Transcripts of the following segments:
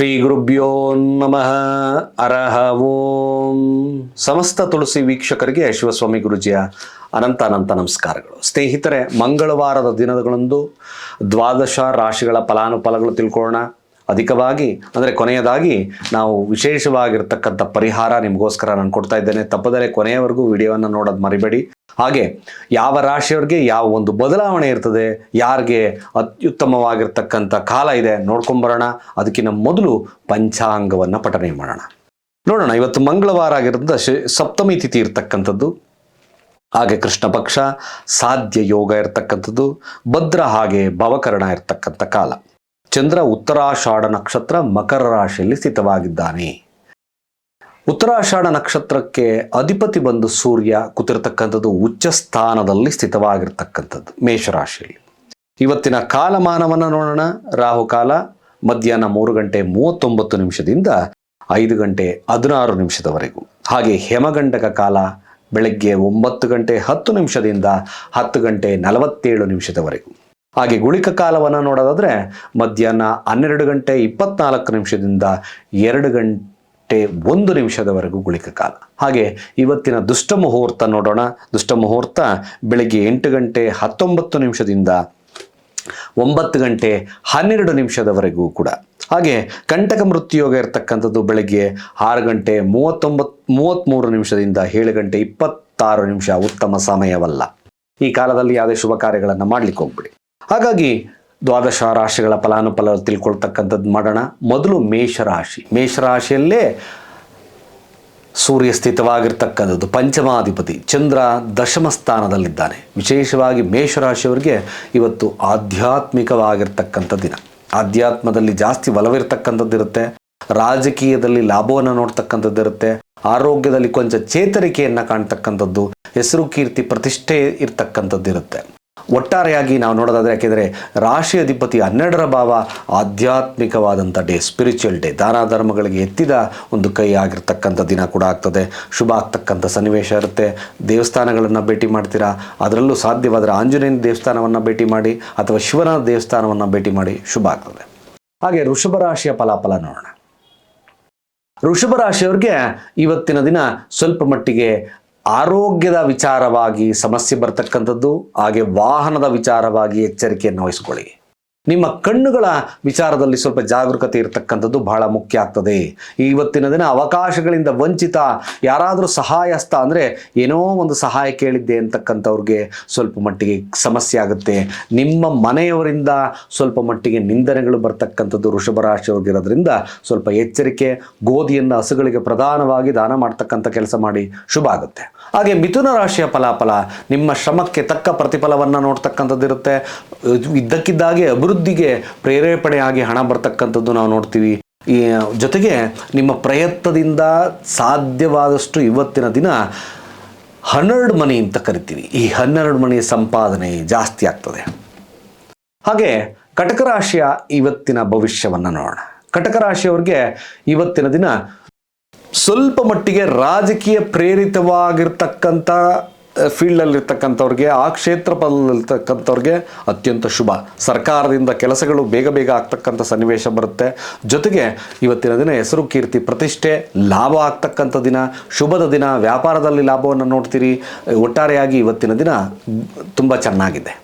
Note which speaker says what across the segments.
Speaker 1: ಶ್ರೀ ಗುರುಭ್ಯೋ ನಮಃ. ಅರಹ ಓಂ. ಸಮಸ್ತ ತುಳಸಿ ವೀಕ್ಷಕರಿಗೆ ಶಿವಸ್ವಾಮಿ ಗುರುಜಿಯ ಅನಂತ ಅನಂತ ನಮಸ್ಕಾರಗಳು. ಸ್ನೇಹಿತರೆ, ಮಂಗಳವಾರದ ದಿನಗಳಂದು ದ್ವಾದಶ ರಾಶಿಗಳ ಫಲಾನುಫಲಗಳು ತಿಳ್ಕೊಳ್ಳೋಣ. ಅಧಿಕವಾಗಿ, ಅಂದರೆ ಕೊನೆಯದಾಗಿ ನಾವು ವಿಶೇಷವಾಗಿರ್ತಕ್ಕಂಥ ಪರಿಹಾರ ನಿಮಗೋಸ್ಕರ ನಾನು ಕೊಡ್ತಾ ಇದ್ದೇನೆ. ತಪ್ಪದರೆ ಕೊನೆಯವರೆಗೂ ವಿಡಿಯೋವನ್ನು ನೋಡೋದು ಮರಿಬೇಡಿ. ಹಾಗೆ ಯಾವ ರಾಶಿಯವ್ರಿಗೆ ಯಾವ ಒಂದು ಬದಲಾವಣೆ ಇರ್ತದೆ, ಯಾರಿಗೆ ಅತ್ಯುತ್ತಮವಾಗಿರ್ತಕ್ಕಂಥ ಕಾಲ ಇದೆ ನೋಡ್ಕೊಂಬರೋಣ ಅದಕ್ಕಿಂತ ಮೊದಲು ಪಂಚಾಂಗವನ್ನು ಪಠನೆ ಮಾಡೋಣ. ನೋಡೋಣ, ಇವತ್ತು ಮಂಗಳವಾರ ಆಗಿರೋದ್ರಿಂದ ಸಪ್ತಮಿ ತಿಥಿ ಇರತಕ್ಕಂಥದ್ದು. ಹಾಗೆ ಕೃಷ್ಣ ಪಕ್ಷ, ಸಾಧ್ಯ ಯೋಗ ಇರ್ತಕ್ಕಂಥದ್ದು, ಭದ್ರ ಹಾಗೆ ಭವಕರಣ ಇರ್ತಕ್ಕಂಥ ಕಾಲ. ಚಂದ್ರ ಉತ್ತರಾಷಾಢ ನಕ್ಷತ್ರ ಮಕರ ರಾಶಿಯಲ್ಲಿ ಸ್ಥಿತವಾಗಿದ್ದಾನೆ. ಉತ್ತರಾಷಾಢ ನಕ್ಷತ್ರಕ್ಕೆ ಅಧಿಪತಿ ಬಂದು ಸೂರ್ಯ ಕೂತಿರ್ತಕ್ಕಂಥದ್ದು ಉಚ್ಚ ಸ್ಥಾನದಲ್ಲಿ ಸ್ಥಿತವಾಗಿರ್ತಕ್ಕಂಥದ್ದು ಮೇಷರಾಶಿಯಲ್ಲಿ. ಇವತ್ತಿನ ಕಾಲಮಾನವನ್ನು ನೋಡೋಣ. ರಾಹುಕಾಲ ಮಧ್ಯಾಹ್ನ ಮೂರು ಗಂಟೆ ಮೂವತ್ತೊಂಬತ್ತು ನಿಮಿಷದಿಂದ ಐದು ಗಂಟೆ ಹದಿನಾರು ನಿಮಿಷದವರೆಗೂ. ಹಾಗೆ ಹೆಮಗಂಡಕ ಕಾಲ ಬೆಳಗ್ಗೆ ಒಂಬತ್ತು ಗಂಟೆ ಹತ್ತು ನಿಮಿಷದಿಂದ ಹತ್ತು ಗಂಟೆ ನಲವತ್ತೇಳು ನಿಮಿಷದವರೆಗೂ. ಹಾಗೆ ಗುಳಿಕ ಕಾಲವನ್ನು ನೋಡೋದಾದ್ರೆ ಮಧ್ಯಾಹ್ನ ಹನ್ನೆರಡು ಗಂಟೆ ಇಪ್ಪತ್ನಾಲ್ಕು ನಿಮಿಷದಿಂದ ಎರಡು ಗಂಟೆ ಒಂದು ನಿಮಿಷದವರೆಗೂ ಗುಳಿಕ ಕಾಲ. ಹಾಗೆ ಇವತ್ತಿನ ದುಷ್ಟ ಮುಹೂರ್ತ ನೋಡೋಣ. ದುಷ್ಟ ಮುಹೂರ್ತ ಬೆಳಗ್ಗೆ ಎಂಟು ಗಂಟೆ ಹತ್ತೊಂಬತ್ತು ನಿಮಿಷದಿಂದ ಒಂಬತ್ತು ಗಂಟೆ ಹನ್ನೆರಡು ನಿಮಿಷದವರೆಗೂ ಕೂಡ. ಹಾಗೆ ಕಂಟಕ ಮೃತ್ಯುಯೋಗ ಇರತಕ್ಕಂಥದ್ದು ಬೆಳಗ್ಗೆ ಆರು ಗಂಟೆ ಮೂವತ್ತೊಂಬತ್ತು ಮೂವತ್ತ್ಮೂರು ನಿಮಿಷದಿಂದ ಏಳು ಗಂಟೆ ಇಪ್ಪತ್ತಾರು ನಿಮಿಷ ಉತ್ತಮ ಸಮಯವಲ್ಲ. ಈ ಕಾಲದಲ್ಲಿ ಯಾವುದೇ ಶುಭ ಕಾರ್ಯಗಳನ್ನು ಮಾಡ್ಲಿಕ್ಕೆ ಹೋಗ್ಬಿಡಿ. ಹಾಗಾಗಿ ದ್ವಾದಶ ರಾಶಿಗಳ ಫಲಾನುಫಲ ತಿಳ್ಕೊಳ್ತಕ್ಕಂಥದ್ದು ಮಾಡೋಣ. ಮೊದಲು ಮೇಷರಾಶಿ. ಮೇಷರಾಶಿಯಲ್ಲೇ ಸೂರ್ಯ ಸ್ಥಿತವಾಗಿರ್ತಕ್ಕಂಥದ್ದು. ಪಂಚಮಾಧಿಪತಿ. ಚಂದ್ರ ದಶಮ ಸ್ಥಾನದಲ್ಲಿದ್ದಾನೆ. ವಿಶೇಷವಾಗಿ ಮೇಷರಾಶಿಯವರಿಗೆ ಇವತ್ತು ಆಧ್ಯಾತ್ಮಿಕವಾಗಿರ್ತಕ್ಕಂಥ ದಿನ. ಆಧ್ಯಾತ್ಮದಲ್ಲಿ ಜಾಸ್ತಿ ಒಲವಿರ್ತಕ್ಕಂಥದ್ದಿರುತ್ತೆ ರಾಜಕೀಯದಲ್ಲಿ ಲಾಭವನ್ನು ನೋಡ್ತಕ್ಕಂಥದ್ದಿರುತ್ತೆ ಆರೋಗ್ಯದಲ್ಲಿ ಕೊಂಚ ಚೇತರಿಕೆಯನ್ನು ಕಾಣ್ತಕ್ಕಂಥದ್ದು. ಹೆಸರು ಕೀರ್ತಿ ಪ್ರತಿಷ್ಠೆ ಇರ್ತಕ್ಕಂಥದ್ದು ಇರುತ್ತೆ. ಒಟ್ಟಾರೆಯಾಗಿ ನಾವು ನೋಡೋದಾದರೆ ಯಾಕೆಂದರೆ ರಾಶಿ ಅಧಿಪತಿ ಹನ್ನೆರಡರ ಭಾವ ಆಧ್ಯಾತ್ಮಿಕವಾದಂಥ ಡೇ ಸ್ಪಿರಿಚುವಲ್ ಡೇ ದಾನ ಧರ್ಮಗಳಿಗೆ ಎತ್ತಿದ ಒಂದು ಕೈ ಆಗಿರ್ತಕ್ಕಂಥ ದಿನ ಕೂಡ ಆಗ್ತದೆ. ಶುಭ ಆಗ್ತಕ್ಕಂಥ ಸನ್ನಿವೇಶ ಇರುತ್ತೆ. ದೇವಸ್ಥಾನಗಳನ್ನು ಭೇಟಿ ಮಾಡ್ತೀರಾ? ಅದರಲ್ಲೂ ಸಾಧ್ಯವಾದರೆ ಆಂಜನೇಯನ ದೇವಸ್ಥಾನವನ್ನು ಭೇಟಿ ಮಾಡಿ ಅಥವಾ ಶಿವನ ದೇವಸ್ಥಾನವನ್ನು ಭೇಟಿ ಮಾಡಿ ಶುಭ ಆಗ್ತದೆ. ಹಾಗೆ ಋಷಭ ರಾಶಿಯ ಫಲಾಫಲ ನೋಡೋಣ. ವೃಷಭ ರಾಶಿಯವ್ರಿಗೆ ಇವತ್ತಿನ ದಿನ ಸ್ವಲ್ಪ ಮಟ್ಟಿಗೆ ಆರೋಗ್ಯದ ವಿಚಾರವಾಗಿ ಸಮಸ್ಯೆ ಬರ್ತಕ್ಕಂಥದ್ದು ಹಾಗೆ ವಾಹನದ ವಿಚಾರವಾಗಿ ಎಚ್ಚರಿಕೆಯನ್ನು ವಹಿಸ್ಕೊಳ್ಳಿ. ನಿಮ್ಮ ಕಣ್ಣುಗಳ ವಿಚಾರದಲ್ಲಿ ಸ್ವಲ್ಪ ಜಾಗರೂಕತೆ ಇರತಕ್ಕಂಥದ್ದು ಬಹಳ ಮುಖ್ಯ ಆಗ್ತದೆ. ಇವತ್ತಿನ ದಿನ ಅವಕಾಶಗಳಿಂದ ವಂಚಿತ ಯಾರಾದರೂ ಸಹಾಯಸ್ಥ ಅಂದರೆ ಏನೋ ಒಂದು ಸಹಾಯ ಕೇಳಿದ್ದೆ ಅಂತಕ್ಕಂಥವ್ರಿಗೆ ಸ್ವಲ್ಪ ಮಟ್ಟಿಗೆ ಸಮಸ್ಯೆ ಆಗುತ್ತೆ. ನಿಮ್ಮ ಮನೆಯವರಿಂದ ಸ್ವಲ್ಪ ಮಟ್ಟಿಗೆ ನಿಂದನೆಗಳು ಬರ್ತಕ್ಕಂಥದ್ದು ವೃಷಭ ರಾಶಿಯವ್ರಿಗಿರೋದ್ರಿಂದ ಸ್ವಲ್ಪ ಎಚ್ಚರಿಕೆ, ಗೋಧಿಯನ್ನು ಹಸುಗಳಿಗೆ ಪ್ರಧಾನವಾಗಿ ದಾನ ಮಾಡ್ತಕ್ಕಂಥ ಕೆಲಸ ಮಾಡಿ ಶುಭ ಆಗುತ್ತೆ. ಹಾಗೆ ಮಿಥುನ ರಾಶಿಯ ಫಲಾಫಲ, ನಿಮ್ಮ ಶ್ರಮಕ್ಕೆ ತಕ್ಕ ಪ್ರತಿಫಲವನ್ನು ನೋಡ್ತಕ್ಕಂಥದ್ದಿರುತ್ತೆ. ಇದ್ದಕ್ಕಿದ್ದಾಗೆ ಅಭಿವೃದ್ಧಿಗೆ ಪ್ರೇರೇಪಣೆಯಾಗಿ ಹಣ ಬರ್ತಕ್ಕಂಥದ್ದು ನಾವು ನೋಡ್ತೀವಿ. ಈ, ಜೊತೆಗೆ ನಿಮ್ಮ ಪ್ರಯತ್ನದಿಂದ ಸಾಧ್ಯವಾದಷ್ಟು ಇವತ್ತಿನ ದಿನ ಹನ್ನೆರಡು ಮನಿ ಅಂತ ಕರಿತೀವಿ. ಈ ಹನ್ನೆರಡು ಮನಿ ಸಂಪಾದನೆ ಜಾಸ್ತಿ ಆಗ್ತದೆ. ಹಾಗೆ ಕಟಕ ರಾಶಿಯ ಇವತ್ತಿನ ಭವಿಷ್ಯವನ್ನು ನೋಡೋಣ. ಕಟಕ ರಾಶಿಯವ್ರಿಗೆ ಇವತ್ತಿನ ದಿನ ಸ್ವಲ್ಪ ಮಟ್ಟಿಗೆ ರಾಜಕೀಯ ಪ್ರೇರಿತವಾಗಿರ್ತಕ್ಕಂಥ ಫೀಲ್ಡಲ್ಲಿರ್ತಕ್ಕಂಥವ್ರಿಗೆ, ಆ ಕ್ಷೇತ್ರ ಪದದಲ್ಲಿರ್ತಕ್ಕಂಥವ್ರಿಗೆ ಅತ್ಯಂತ ಶುಭ. ಸರ್ಕಾರದಿಂದ ಕೆಲಸಗಳು ಬೇಗ ಬೇಗ ಆಗ್ತಕ್ಕಂಥ ಸನ್ನಿವೇಶ ಬರುತ್ತೆ. ಜೊತೆಗೆ ಇವತ್ತಿನ ದಿನ ಹೆಸರು ಕೀರ್ತಿ ಪ್ರತಿಷ್ಠೆ, ಲಾಭ ಆಗ್ತಕ್ಕಂಥ ದಿನ, ಶುಭದ ದಿನ, ವ್ಯಾಪಾರದಲ್ಲಿ ಲಾಭವನ್ನು ನೋಡ್ತೀರಿ. ಒಟ್ಟಾರೆಯಾಗಿ ಇವತ್ತಿನ ದಿನ ತುಂಬ ಚೆನ್ನಾಗಿದೆ.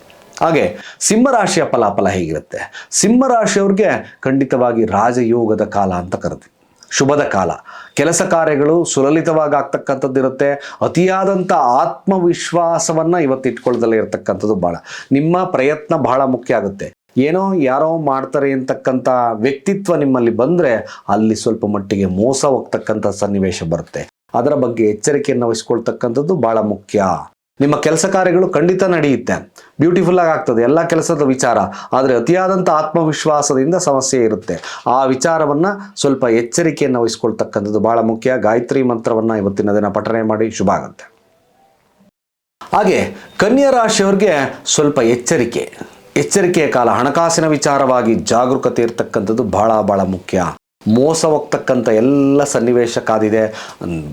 Speaker 1: ಹಾಗೆ ಸಿಂಹರಾಶಿಯ ಫಲಾಫಲ ಹೇಗಿರುತ್ತೆ? ಸಿಂಹರಾಶಿಯವ್ರಿಗೆ ಖಂಡಿತವಾಗಿ ರಾಜಯೋಗದ ಕಾಲ ಅಂತ ಕರಿತೀವಿ ಶುಭದ ಕಾಲ. ಕೆಲಸ ಕಾರ್ಯಗಳು ಸುಲಲಿತವಾಗಿ ಆಗ್ತಕ್ಕಂಥದ್ದು ಇರುತ್ತೆ. ಅತಿಯಾದಂಥ ಆತ್ಮವಿಶ್ವಾಸವನ್ನು ಇವತ್ತು ಇಟ್ಕೊಳ್ಳದಲ್ಲೇ ಇರತಕ್ಕಂಥದ್ದು ಭಾಳ ನಿಮ್ಮ ಪ್ರಯತ್ನ ಬಹಳ ಮುಖ್ಯ ಆಗುತ್ತೆ. ಏನೋ ಯಾರೋ ಮಾಡ್ತಾರೆ ಅಂತಕ್ಕಂಥ ವ್ಯಕ್ತಿತ್ವ ನಿಮ್ಮಲ್ಲಿ ಬಂದರೆ ಅಲ್ಲಿ ಸ್ವಲ್ಪ ಮಟ್ಟಿಗೆ ಮೋಸ ಹೋಗ್ತಕ್ಕಂಥ ಸನ್ನಿವೇಶ ಬರುತ್ತೆ. ಅದರ ಬಗ್ಗೆ ಎಚ್ಚರಿಕೆಯನ್ನು ವಹಿಸ್ಕೊಳ್ತಕ್ಕಂಥದ್ದು ಬಹಳ ಮುಖ್ಯ. ನಿಮ್ಮ ಕೆಲಸ ಕಾರ್ಯಗಳು ಖಂಡಿತ ನಡೆಯುತ್ತೆ. ಬ್ಯೂಟಿಫುಲ್ ಆಗಿ ಆಗ್ತದೆ, ಎಲ್ಲ ಕೆಲಸದ ವಿಚಾರ. ಆದರೆ ಅತಿಯಾದಂಥ ಆತ್ಮವಿಶ್ವಾಸದಿಂದ ಸಮಸ್ಯೆ ಇರುತ್ತೆ. ಆ ವಿಚಾರವನ್ನು ಸ್ವಲ್ಪ ಎಚ್ಚರಿಕೆಯನ್ನು ವಹಿಸ್ಕೊಳ್ತಕ್ಕಂಥದ್ದು ಬಹಳ ಮುಖ್ಯ. ಗಾಯತ್ರಿ ಮಂತ್ರವನ್ನು ಇವತ್ತಿನ ದಿನ ಪಠನೆ ಮಾಡಿ ಶುಭ ಆಗುತ್ತೆ. ಹಾಗೆ ಕನ್ಯಾ ರಾಶಿಯವ್ರಿಗೆ ಸ್ವಲ್ಪ ಎಚ್ಚರಿಕೆ. ಎಚ್ಚರಿಕೆಯ ಕಾಲ, ಹಣಕಾಸಿನ ವಿಚಾರವಾಗಿ ಜಾಗರೂಕತೆ ಇರತಕ್ಕಂಥದ್ದು ಬಹಳ ಬಹಳ ಮುಖ್ಯ. ಮೋಸ ಹೋಗ್ತಕ್ಕಂಥ ಎಲ್ಲ ಸನ್ನಿವೇಶ ಕಾದಿದೆ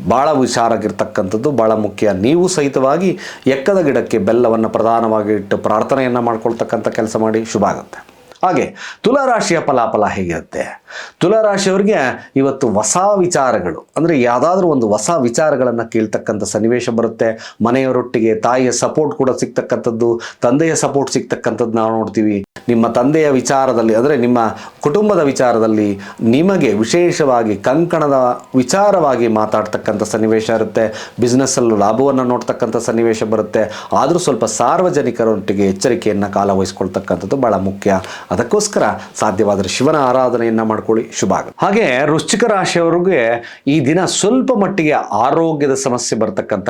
Speaker 1: ಭಾಳ ಹುಷಾರಾಗಿರ್ತಕ್ಕಂಥದ್ದು ಭಾಳ ಮುಖ್ಯ. ನೀವು ಸಹಿತವಾಗಿ ಎಕ್ಕದ ಗಿಡಕ್ಕೆ ಬೆಲ್ಲವನ್ನು ಪ್ರಧಾನವಾಗಿ ಇಟ್ಟು ಪ್ರಾರ್ಥನೆಯನ್ನು ಮಾಡ್ಕೊಳ್ತಕ್ಕಂಥ ಕೆಲಸ ಮಾಡಿ ಶುಭ ಆಗುತ್ತೆ. ಹಾಗೆ ತುಲಾರಾಶಿಯ ಫಲಾಫಲ ಹೇಗಿರುತ್ತೆ? ತುಲಾರಾಶಿಯವರಿಗೆ ಇವತ್ತು ಹೊಸ ವಿಚಾರಗಳು. ಅಂದರೆ ಯಾವುದಾದ್ರೂ ಒಂದು ಹೊಸ ವಿಚಾರಗಳನ್ನು ಕೇಳ್ತಕ್ಕಂಥ ಸನ್ನಿವೇಶ ಬರುತ್ತೆ. ಮನೆಯವರೊಟ್ಟಿಗೆ ತಾಯಿಯ ಸಪೋರ್ಟ್ ಕೂಡ ಸಿಗ್ತಕ್ಕಂಥದ್ದು, ತಂದೆಯ ಸಪೋರ್ಟ್ ಸಿಗ್ತಕ್ಕಂಥದ್ದು ನಾವು ನೋಡ್ತೀವಿ. ನಿಮ್ಮ ತಂದೆಯ ವಿಚಾರದಲ್ಲಿ, ಅಂದರೆ ನಿಮ್ಮ ಕುಟುಂಬದ ವಿಚಾರದಲ್ಲಿ ನಿಮಗೆ ವಿಶೇಷವಾಗಿ ಕಂಕಣದ ವಿಚಾರವಾಗಿ ಮಾತಾಡ್ತಕ್ಕಂಥ ಸನ್ನಿವೇಶ ಇರುತ್ತೆ. ಬಿಸ್ನೆಸ್ಸಲ್ಲೂ ಲಾಭವನ್ನು ನೋಡ್ತಕ್ಕಂಥ ಸನ್ನಿವೇಶ ಬರುತ್ತೆ. ಆದರೂ ಸ್ವಲ್ಪ ಸಾರ್ವಜನಿಕರೊಟ್ಟಿಗೆ ಎಚ್ಚರಿಕೆಯನ್ನು ಕಾಲ ವಹಿಸ್ಕೊಳ್ತಕ್ಕಂಥದ್ದು ಬಹಳ ಮುಖ್ಯ. ಅದಕ್ಕೋಸ್ಕರ ಸಾಧ್ಯವಾದರೆ ಶಿವನ ಆರಾಧನೆಯನ್ನು ಮಾಡ್ಕೊಳ್ಳಿ. ಶುಭ ಆಗುತ್ತೆ ಹಾಗೆ ವೃಶ್ಚಿಕ ರಾಶಿಯವರಿಗೆ ಈ ದಿನ ಸ್ವಲ್ಪ ಮಟ್ಟಿಗೆ ಆರೋಗ್ಯದ ಸಮಸ್ಯೆ ಬರ್ತಕ್ಕಂಥ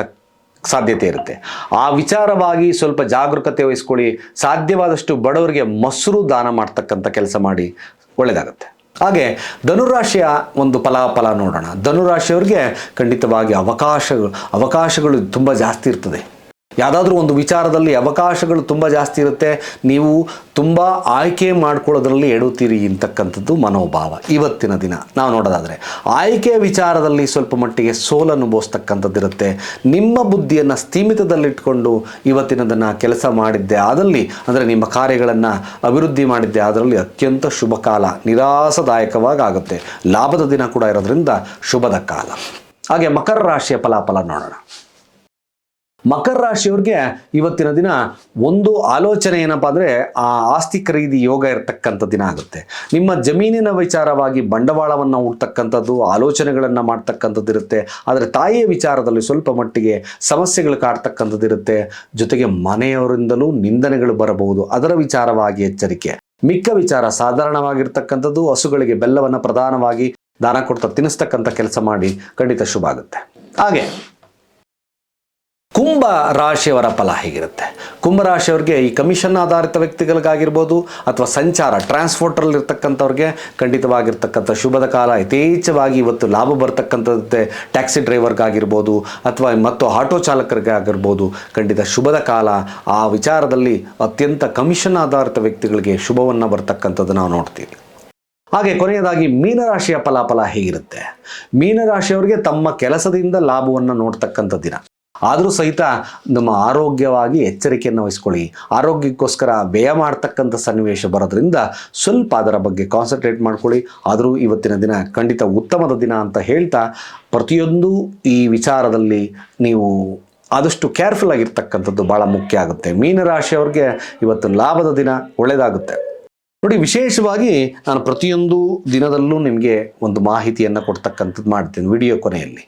Speaker 1: ಸಾಧ್ಯತೆ ಇರುತ್ತೆ. ಆ ವಿಚಾರವಾಗಿ ಸ್ವಲ್ಪ ಜಾಗರೂಕತೆ ವಹಿಸ್ಕೊಳ್ಳಿ. ಸಾಧ್ಯವಾದಷ್ಟು ಬಡವರಿಗೆ ಮೊಸರು ದಾನ ಮಾಡ್ತಕ್ಕಂಥ ಕೆಲಸ ಮಾಡಿ. ಒಳ್ಳೆಯದಾಗುತ್ತೆ. ಹಾಗೆ ಧನುರಾಶಿಯ ಒಂದು ಫಲಾಫಲ ನೋಡೋಣ. ಧನುರಾಶಿಯವ್ರಿಗೆ ಖಂಡಿತವಾಗಿ ಅವಕಾಶಗಳು ಅವಕಾಶಗಳು ತುಂಬ ಜಾಸ್ತಿ ಇರ್ತದೆ. ಯಾವುದಾದ್ರೂ ಒಂದು ವಿಚಾರದಲ್ಲಿ ಅವಕಾಶಗಳು ತುಂಬ ಜಾಸ್ತಿ ಇರುತ್ತೆ, ನೀವು ತುಂಬ ಆಯ್ಕೆ ಮಾಡ್ಕೊಳ್ಳೋದ್ರಲ್ಲಿ ಎಡುತ್ತೀರಿ ಅಂತಕ್ಕಂಥದ್ದು ಮನೋಭಾವ. ಇವತ್ತಿನ ದಿನ ನಾವು ನೋಡೋದಾದರೆ, ಆಯ್ಕೆ ವಿಚಾರದಲ್ಲಿ ಸ್ವಲ್ಪ ಮಟ್ಟಿಗೆ ಸೋಲನುಭವಿಸ್ತಕ್ಕಂಥದ್ದಿರುತ್ತೆ ನಿಮ್ಮ ಬುದ್ಧಿಯನ್ನು ಸ್ಥೀಮಿತದಲ್ಲಿಟ್ಕೊಂಡು ಇವತ್ತಿನ ದಿನ ಕೆಲಸ ಮಾಡಿದ್ದೆ ಅದರಲ್ಲಿ ಅಂದರೆ ನಿಮ್ಮ ಕಾರ್ಯಗಳನ್ನು ಅಭಿವೃದ್ಧಿ ಮಾಡಿದ್ದೆ ಅದರಲ್ಲಿ ಅತ್ಯಂತ ಶುಭ ಕಾಲ ನಿರಾಸದಾಯಕವಾಗುತ್ತೆ ಲಾಭದ ದಿನ ಕೂಡ ಇರೋದ್ರಿಂದ ಶುಭದ ಕಾಲ. ಹಾಗೆ ಮಕರ ರಾಶಿಯ ಫಲಾಫಲ ನೋಡೋಣ. ಮಕರ ರಾಶಿಯವ್ರಿಗೆ ಇವತ್ತಿನ ದಿನ ಒಂದು ಆಲೋಚನೆ ಏನಪ್ಪ ಅಂದರೆ ಆ ಆಸ್ತಿ ಖರೀದಿ ಯೋಗ ಇರತಕ್ಕಂಥ ದಿನ ಆಗುತ್ತೆ. ನಿಮ್ಮ ಜಮೀನಿನ ವಿಚಾರವಾಗಿ ಬಂಡವಾಳವನ್ನು ಹುಡ್ತಕ್ಕಂಥದ್ದು ಆಲೋಚನೆಗಳನ್ನು ಮಾಡ್ತಕ್ಕಂಥದ್ದು ಇರುತ್ತೆ. ಆದರೆ ತಾಯಿಯ ವಿಚಾರದಲ್ಲಿ ಸ್ವಲ್ಪ ಮಟ್ಟಿಗೆ ಸಮಸ್ಯೆಗಳು ಕಾಡ್ತಕ್ಕಂಥದ್ದು ಇರುತ್ತೆ. ಜೊತೆಗೆ ಮನೆಯವರಿಂದಲೂ ನಿಂದನೆಗಳು ಬರಬಹುದು. ಅದರ ವಿಚಾರವಾಗಿ ಎಚ್ಚರಿಕೆ. ಮಿಕ್ಕ ವಿಚಾರ ಸಾಧಾರಣವಾಗಿರ್ತಕ್ಕಂಥದ್ದು. ಹಸುಗಳಿಗೆ ಬೆಲ್ಲವನ್ನು ಪ್ರಧಾನವಾಗಿ ದಾನ ಕೊಡ್ತಾ ತಿನ್ನಿಸ್ತಕ್ಕಂಥ ಕೆಲಸ ಮಾಡಿ ಖಂಡಿತ ಶುಭ ಆಗುತ್ತೆ. ಹಾಗೆ ಕುಂಭ ರಾಶಿಯವರ ಫಲ ಹೇಗಿರುತ್ತೆ? ಕುಂಭ ರಾಶಿಯವ್ರಿಗೆ ಈ ಕಮಿಷನ್ ಆಧಾರಿತ ವ್ಯಕ್ತಿಗಳಿಗಾಗಿರ್ಬೋದು ಅಥವಾ ಸಂಚಾರ ಟ್ರಾನ್ಸ್ಪೋರ್ಟರಲ್ಲಿ ಇರ್ತಕ್ಕಂಥವ್ರಿಗೆ ಖಂಡಿತವಾಗಿರ್ತಕ್ಕಂಥ ಶುಭದ ಕಾಲ, ಯಥೇಚ್ಛವಾಗಿ ಇವತ್ತು ಲಾಭ ಬರ್ತಕ್ಕಂಥದ್ದೇ ಟ್ಯಾಕ್ಸಿ ಡ್ರೈವರ್ಗಾಗಿರ್ಬೋದು ಅಥವಾ ಮತ್ತು ಆಟೋ ಚಾಲಕರಿಗೆ ಆಗಿರ್ಬೋದು ಖಂಡಿತ ಶುಭದ ಕಾಲ. ಆ ವಿಚಾರದಲ್ಲಿ ಅತ್ಯಂತ ಕಮಿಷನ್ ಆಧಾರಿತ ವ್ಯಕ್ತಿಗಳಿಗೆ ಶುಭವನ್ನು ಬರ್ತಕ್ಕಂಥದ್ದು ನಾವು ನೋಡ್ತೀವಿ. ಹಾಗೆ ಕೊನೆಯದಾಗಿ ಮೀನರಾಶಿಯ ಫಲಾಫಲ ಹೇಗಿರುತ್ತೆ? ಮೀನರಾಶಿಯವರಿಗೆ ತಮ್ಮ ಕೆಲಸದಿಂದ ಲಾಭವನ್ನು ನೋಡ್ತಕ್ಕಂಥ ದಿನ. ಆದರೂ ಸಹಿತ ನಮ್ಮ ಆರೋಗ್ಯವಾಗಿ ಎಚ್ಚರಿಕೆಯನ್ನು ವಹಿಸ್ಕೊಳ್ಳಿ. ಆರೋಗ್ಯಕ್ಕೋಸ್ಕರ ವ್ಯಯ ಮಾಡ್ತಕ್ಕಂಥ ಸನ್ನಿವೇಶ ಬರೋದ್ರಿಂದ ಸ್ವಲ್ಪ ಅದರ ಬಗ್ಗೆ ಕಾನ್ಸಂಟ್ರೇಟ್ ಮಾಡ್ಕೊಳ್ಳಿ. ಆದರೂ ಇವತ್ತಿನ ದಿನ ಖಂಡಿತ ಉತ್ತಮದ ದಿನ ಅಂತ ಹೇಳ್ತಾ ಪ್ರತಿಯೊಂದು ಈ ವಿಚಾರದಲ್ಲಿ ನೀವು ಆದಷ್ಟು ಕೇರ್ಫುಲ್ ಆಗಿರ್ತಕ್ಕಂಥದ್ದು ಭಾಳ ಮುಖ್ಯ ಆಗುತ್ತೆ. ಮೀನರಾಶಿಯವ್ರಿಗೆ ಇವತ್ತು ಲಾಭದ ದಿನ ಒಳ್ಳೆಯದಾಗುತ್ತೆ ನೋಡಿ, ವಿಶೇಷವಾಗಿ ನಾನು ಪ್ರತಿಯೊಂದು ದಿನದಲ್ಲೂ ನಿಮಗೆ ಒಂದು ಮಾಹಿತಿಯನ್ನು ಕೊಡ್ತಕ್ಕಂಥದ್ದು ಮಾಡ್ತೀನಿ ವಿಡಿಯೋ ಕೊನೆಯಲ್ಲಿ.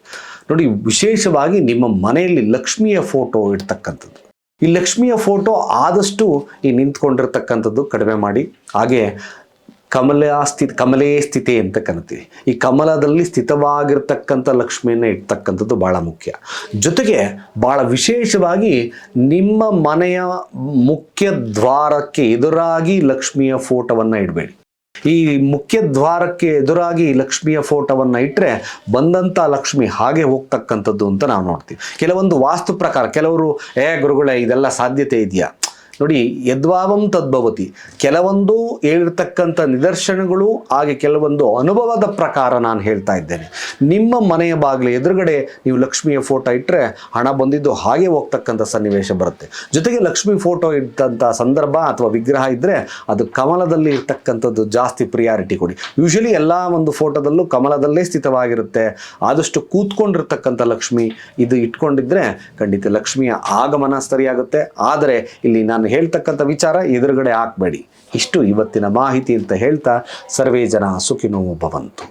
Speaker 1: ನೋಡಿ, ವಿಶೇಷವಾಗಿ ನಿಮ್ಮ ಮನೆಯಲ್ಲಿ ಲಕ್ಷ್ಮಿಯ ಫೋಟೋ ಇಡ್ತಕ್ಕಂಥದ್ದು. ಈ ಲಕ್ಷ್ಮಿಯ ಫೋಟೋ ಆದಷ್ಟು ಈ ನಿಂತ್ಕೊಂಡಿರ್ತಕ್ಕಂಥದ್ದು ಕಡಿಮೆ ಮಾಡಿ. ಹಾಗೆ ಕಮಲ ಸ್ಥಿತಿ ಕಮಲೇ ಸ್ಥಿತಿ ಅಂತ ಕರಿತೀವಿ ಈ ಕಮಲದಲ್ಲಿ ಸ್ಥಿತವಾಗಿರ್ತಕ್ಕಂಥ ಲಕ್ಷ್ಮಿಯನ್ನು ಇಡ್ತಕ್ಕಂಥದ್ದು ಭಾಳ ಮುಖ್ಯ. ಜೊತೆಗೆ ಭಾಳ ವಿಶೇಷವಾಗಿ ನಿಮ್ಮ ಮನೆಯ ಮುಖ್ಯ ದ್ವಾರಕ್ಕೆ ಎದುರಾಗಿ ಲಕ್ಷ್ಮಿಯ ಫೋಟೋವನ್ನು ಇಡಬೇಡಿ. ಈ ಮುಖ್ಯ ದ್ವಾರಕ್ಕೆ ಎದುರಾಗಿ ಲಕ್ಷ್ಮಿಯ ಫೋಟೋವನ್ನು ಇಟ್ಟರೆ ಬಂದಂಥ ಲಕ್ಷ್ಮಿ ಹಾಗೆ ಹೋಗ್ತಕ್ಕಂಥದ್ದು ಅಂತ ನಾವು ನೋಡ್ತೀವಿ. ಕೆಲವೊಂದು ವಾಸ್ತು ಪ್ರಕಾರ ಕೆಲವರು, ಏ ಗುರುಗಳೇ, ಇದೆಲ್ಲ ಸಾಧ್ಯತೆ ಇದೆಯಾ? ನೋಡಿ ಯದ್ವಾವಂ ತದ್ಭವತಿ. ಕೆಲವೊಂದು ಹೇಳಿರ್ತಕ್ಕಂಥ ನಿದರ್ಶನಗಳು, ಹಾಗೆ ಕೆಲವೊಂದು ಅನುಭವದ ಪ್ರಕಾರ ನಾನು ಹೇಳ್ತಾ ಇದ್ದೇನೆ. ನಿಮ್ಮ ಮನೆಯ ಬಾಗಿಲು ಎದುರುಗಡೆ ನೀವು ಲಕ್ಷ್ಮಿಯ ಫೋಟೋ ಇಟ್ಟರೆ ಹಣ ಬಂದಿದ್ದು ಹಾಗೆ ಹೋಗ್ತಕ್ಕಂಥ ಸನ್ನಿವೇಶ ಬರುತ್ತೆ. ಜೊತೆಗೆ ಲಕ್ಷ್ಮಿ ಫೋಟೋ ಇಟ್ಟಂಥ ಸಂದರ್ಭ ಅಥವಾ ವಿಗ್ರಹ ಇದ್ದರೆ ಅದು ಕಮಲದಲ್ಲಿ ಇರ್ತಕ್ಕಂಥದ್ದು ಜಾಸ್ತಿ ಪ್ರಿಯಾರಿಟಿ ಕೊಡಿ. ಯೂಶಲಿ ಎಲ್ಲ ಒಂದು ಫೋಟೋದಲ್ಲೂ ಕಮಲದಲ್ಲೇ ಸ್ಥಿತವಾಗಿರುತ್ತೆ. ಆದಷ್ಟು ಕೂತ್ಕೊಂಡಿರ್ತಕ್ಕಂಥ ಲಕ್ಷ್ಮಿ ಇದು ಇಟ್ಕೊಂಡಿದ್ರೆ ಖಂಡಿತ ಲಕ್ಷ್ಮಿಯ ಆಗಮನ ಸರಿಯಾಗುತ್ತೆ. ಆದರೆ ಇಲ್ಲಿ ನಾನು ಹೇಳ್ತಕ್ಕಂಥ ವಿಚಾರ ಎದುರುಗಡೆ ಹಾಕಬೇಡಿ. ಇಷ್ಟು ಇವತ್ತಿನ ಮಾಹಿತಿ ಅಂತ ಹೇಳ್ತಾ ಸರ್ವೇ ಜನ ಸುಖಿನೋ ಭವಂತು.